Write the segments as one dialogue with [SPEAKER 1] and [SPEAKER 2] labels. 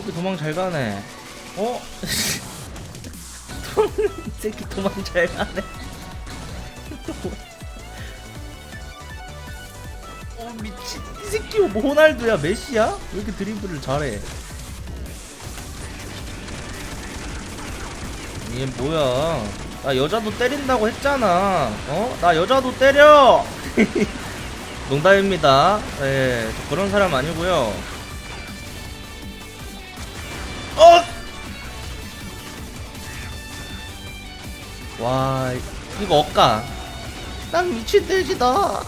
[SPEAKER 1] 새끼 도망 잘 가네. 어? 이 새끼 도망 잘 가네. 어 미친 이 새끼 뭐 호날두야 메시야? 왜 이렇게 드리블을 잘해? 이게 뭐야? 나 여자도 때린다고 했잖아. 어? 나 여자도 때려. 농담입니다. 예, 저 그런 사람 아니고요. 와, 이거 억까? 난 미친 돼지다.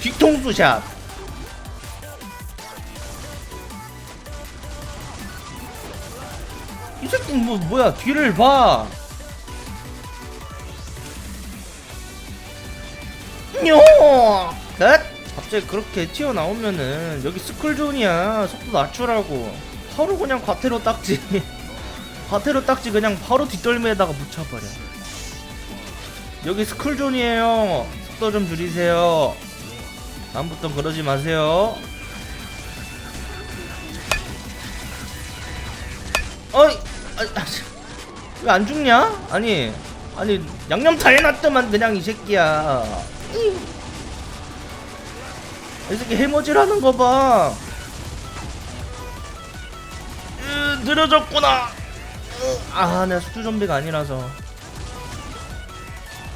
[SPEAKER 1] 뒤통수 샷. 이 새끼 뭐 뭐야 뒤를 봐. 뇨! 넷! 갑자기 그렇게 튀어나오면은 여기 스쿨존이야 속도 낮추라고 바로 그냥 과태료 딱지 과태료 딱지 그냥 바로 뒷덜미에다가 묻혀버려. 여기 스쿨존이에요. 속도 좀 줄이세요. 다음부터 그러지 마세요. 어이! 왜 안 죽냐? 아니 아니 양념 다 해놨더만 그냥 이 새끼야. 이 새끼 해머질하는 거봐. 으, 느려졌구나. 으, 아 내가 숙주 좀비가 아니라서.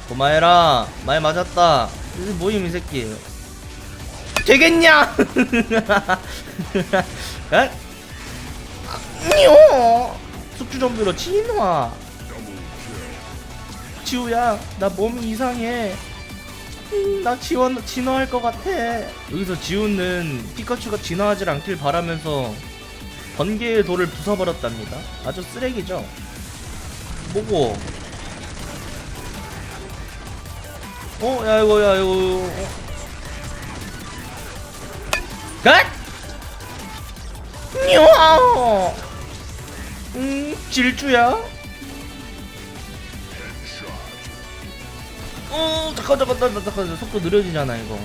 [SPEAKER 1] 고마해라. 말 맞았다. 이 모임 이 새끼. 되겠냐? 에? 뇨 숙주 좀비로 진화 지우야 나 몸이 이상해. 음, 나 지원 진화할 것 같아. 여기서 지우는 피카츄가 진화하지 않길 바라면서 번개의 돌을 부숴버렸답니다 아주 쓰레기죠 뭐고 어? 야 이거 야 이거 어. 갓! 뇨! 음 질주야 어 잠깐 잠깐 잠깐 잠깐 속도 느려지잖아 이거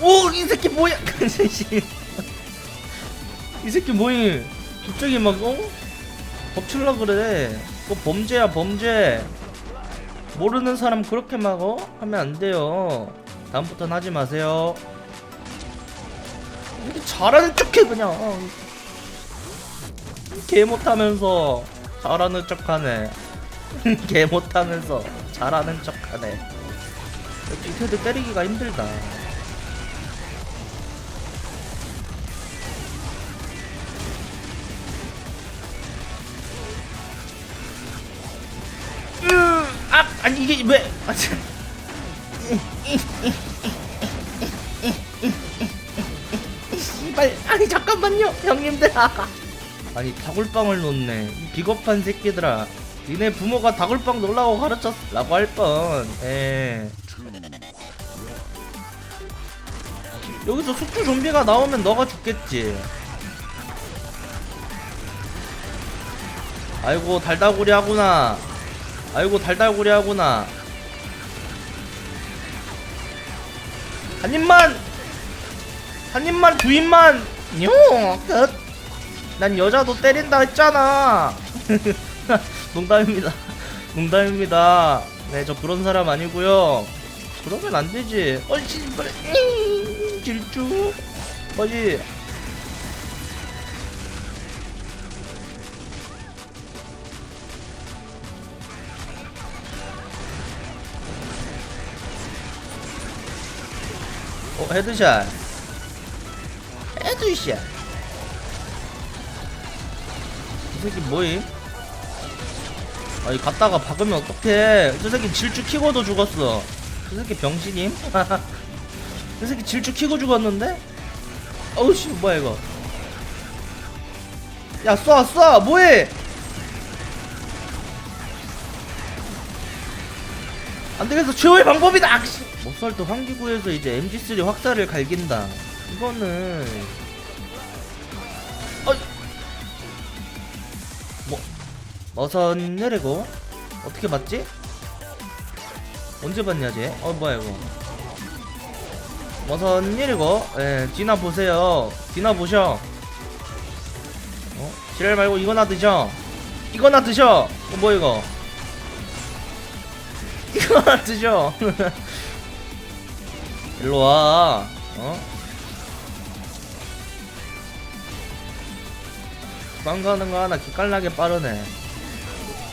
[SPEAKER 1] 오 이 새끼 뭐야 이 새끼 뭐임 갑자기 막 어? 덮칠라 그래 그거 범죄야 범죄 모르는 사람 그렇게 막 어? 하면 안 돼요 다음부터는 하지 마세요 이렇게 잘하는 척해 그냥 어. 개 못하면서 잘하는 척하네. 개 못하면서 잘하는 척하네. 디테드 때리기가 힘들다. 아, 아니 이게 왜? 아, 참. 아니 잠깐만요, 형님들. 아니 다굴빵을 놓네 이 비겁한 새끼들아 니네 부모가 다굴빵 놀라고 가르쳤라고 할 뻔 에 여기서 숙주 좀비가 나오면 너가 죽겠지 아이고 달다구리 하구나 아이고 달달구리 하구나 한 입만 한 입만 두 입만 뇨끝 난 여자도 때린다 했잖아. 농담입니다. 농담입니다. 네, 저 그런 사람 아니고요. 그러면 안 되지. 씨발. 음, 질주. 어이. 어, 헤드샷. 헤드샷. 이 새끼 뭐임? 아니 갔다가 박으면 어떡해 저 새끼 질주 키고도 죽었어 저 새끼 병신임? 저 새끼 질주 키고 죽었는데? 어우 씨 뭐야 이거 야 쏴 쏴 뭐해 안 되겠어 최후의 방법이다 악씨. 몹살도 환기구에서 이제 MG3 확살을 갈긴다. 이거는. 어이 뭐 어선 내리고? 어떻게 맞지? 언제 봤냐 쟤? 어 뭐야 이거. 무슨 일이고? 예 디나 보세요. 디나 보셔. 어? 지랄 말고 이거나 드셔. 이거나 드셔. 어, 뭐 이거? 이거나 드셔 일로와 어? 빵 가는 거 하나 기깔나게 빠르네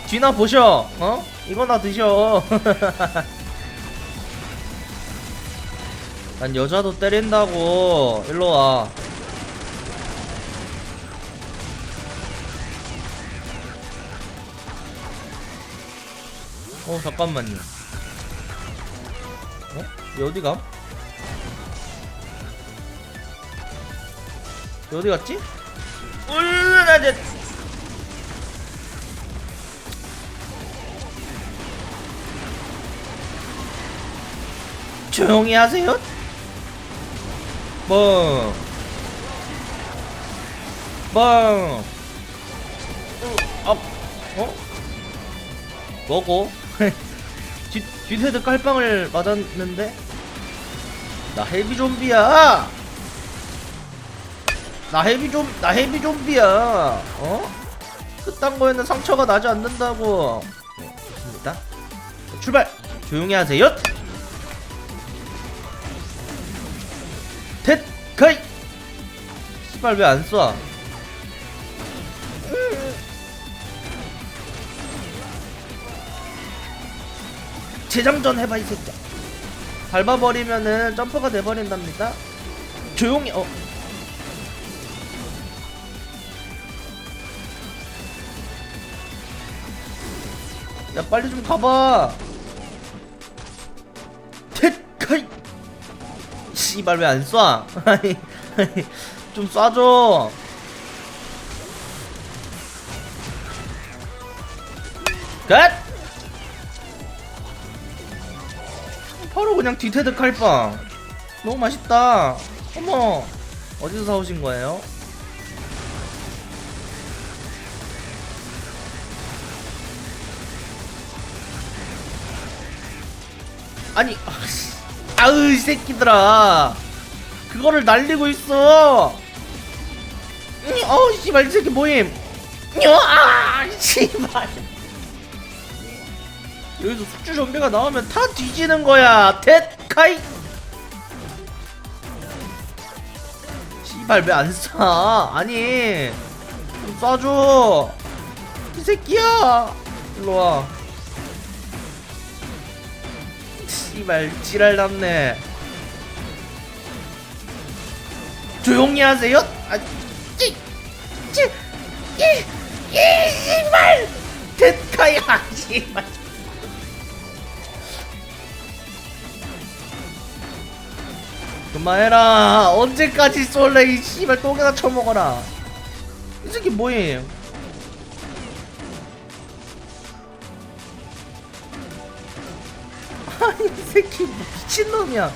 [SPEAKER 1] 뒤나 보셔 어? 이거나 드셔 난 여자도 때린다고 일로와 어 잠깐만요 어? 감? 어디 갔지? 으나 이제 조용히 하세요. 뭐, 뭐, 어, 어? 뭐고? 뒤 뒤헤드 깔빵을 맞았는데 나 헤비 좀비야. 나 헤비 좀, 나 헤비 좀비야. 어? 그딴 거에는 상처가 나지 않는다고. 네, 좋습니다. 출발. 조용히 하세요. 텟 가이 씨발 왜 안 쏴? 재장전 해봐 이 새끼야 밟아버리면은 점퍼가 돼버린답니다 조용히 어 야 빨리 좀 가봐 텟 가이 씨발 왜 안 쏴? 좀 쏴줘. 갓! 바로 그냥 뒤테드 칼빵. 너무 맛있다. 어머, 어디서 사오신 거예요? 아니, 아, 씨. 아으 이 새끼들아. 그거를 날리고 있어. 이, 어우 씨발 이 새끼 뭐임. 아 씨발. 여기서 숙주 좀비가 나오면 다 뒤지는 거야. 텟 카이. 씨발 왜 안 쏴? 아니 좀 쏴줘. 이 새끼야. 일로와 씨발 지랄 났네. 조용히 하세요. 아 찌, 찌, 이, 이, 씨발! 데카야 씨발. 그만해라. 언제까지 쏠래 이 씨발. 똥이나 쳐먹어라. 이 새끼 뭐임 아니 이 새끼 뭐 미친놈이야.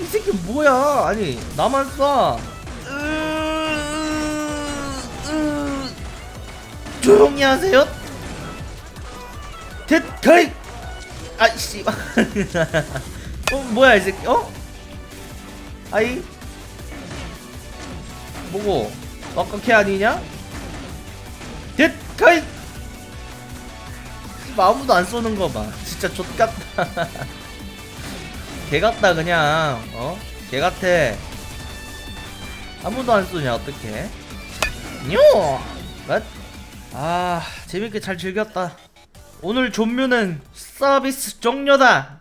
[SPEAKER 1] 이 새끼 뭐야? 아니 나만 쏴. 조용히 하세요. 됐가이! 아씨. 어 뭐야 이 새끼 어? 아이. 뭐고? 아까 걔 아니냐? 됐가이! 아무도 안 쏘는 거 봐. 진짜 좆같다. 개 같다 그냥. 어? 개 같아. 아무도 안 쏘냐 어떡해? 뇨! 맛? 아 재밌게 잘 즐겼다. 오늘 존묘는 서비스 종료다.